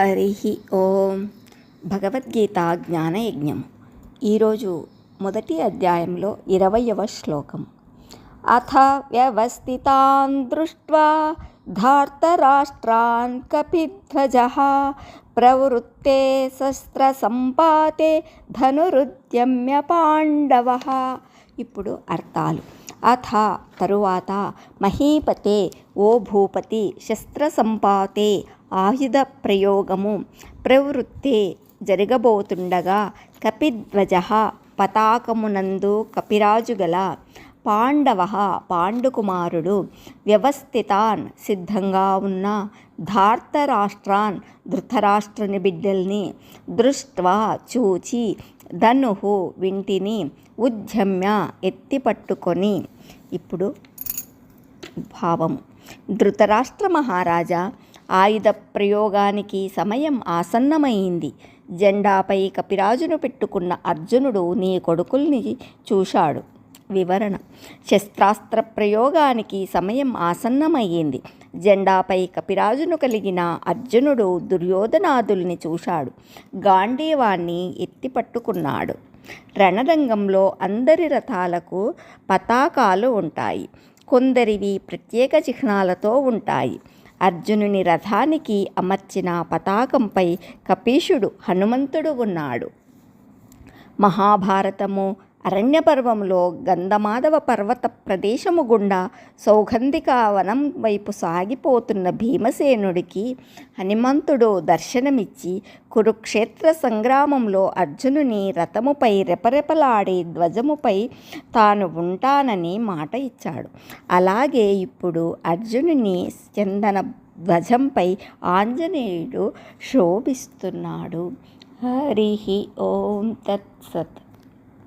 హరి ఓం భగవద్గీత జ్ఞానయజ్ఞం. ఈరోజు మొదటి అధ్యాయంలో ఇరవయవ శ్లోకం. అథ వ్యవస్థితాన్ దృష్ట్వా ధార్తరాష్ట్రాన్ కపిధ్వజ ప్రవృత్తే శస్త్ర సంపాతే ధనురుద్యమ్య పాండవ. ఇప్పుడు అర్థాలు. అథ తరువాత మహీపతే ఓ భూపతి శస్త్రసంపాతే ఆయుధ ప్రయోగము ప్రవృత్తే జరగబోతుండగా కపిధ్వజ పతాకమునందు కపిరాజు గల పాండవ పాండుకుమారుడు వ్యవస్థితాన్ సిద్ధంగా ఉన్న ధార్తరాష్ట్రాన్ ధృతరాష్ట్రుని బిడ్డల్ని దృష్ట్వా చూచి ధనుహు వింటిని ఉద్యమ్య ఎత్తిపట్టుకొని. ఇప్పుడు భావము. ధృతరాష్ట్ర మహారాజా ఆయుధ ప్రయోగానికి సమయం ఆసన్నమైంది. జెండాపై కపిరాజును పెట్టుకున్న అర్జునుడు నీ కొడుకుల్ని చూశాడు. వివరణ. శస్త్రాస్త్ర ప్రయోగానికి సమయం ఆసన్నమయ్యింది జెండాపై కపిరాజును కలిగిన అర్జునుడు దుర్యోధనాదుల్ని చూశాడు. గాంధీవాన్ని ఎత్తిపట్టుకున్నాడు రణరంగంలో అందరి రథాలకు పతాకాలు ఉంటాయి. కొందరివి ప్రత్యేక చిహ్నాలతో ఉంటాయి. అర్జునుని రథానికి అమర్చిన పతాకంపై కపీషుడు హనుమంతుడు ఉన్నాడు. మహాభారతము అరణ్యపర్వంలో గంధమాధవ పర్వత ప్రదేశము గుండా సౌగంధిక వనం వైపు సాగిపోతున్న భీమసేనుడికి హనుమంతుడు దర్శనమిచ్చి కురుక్షేత్ర సంగ్రామంలో అర్జునుని రథముపై రెపరెపలాడే ధ్వజముపై తాను ఉంటానని మాట ఇచ్చాడు. అలాగే ఇప్పుడు అర్జునుని చందన ధ్వజంపై ఆంజనేయుడు శోభిస్తున్నాడు. హరి ఓం తత్సత్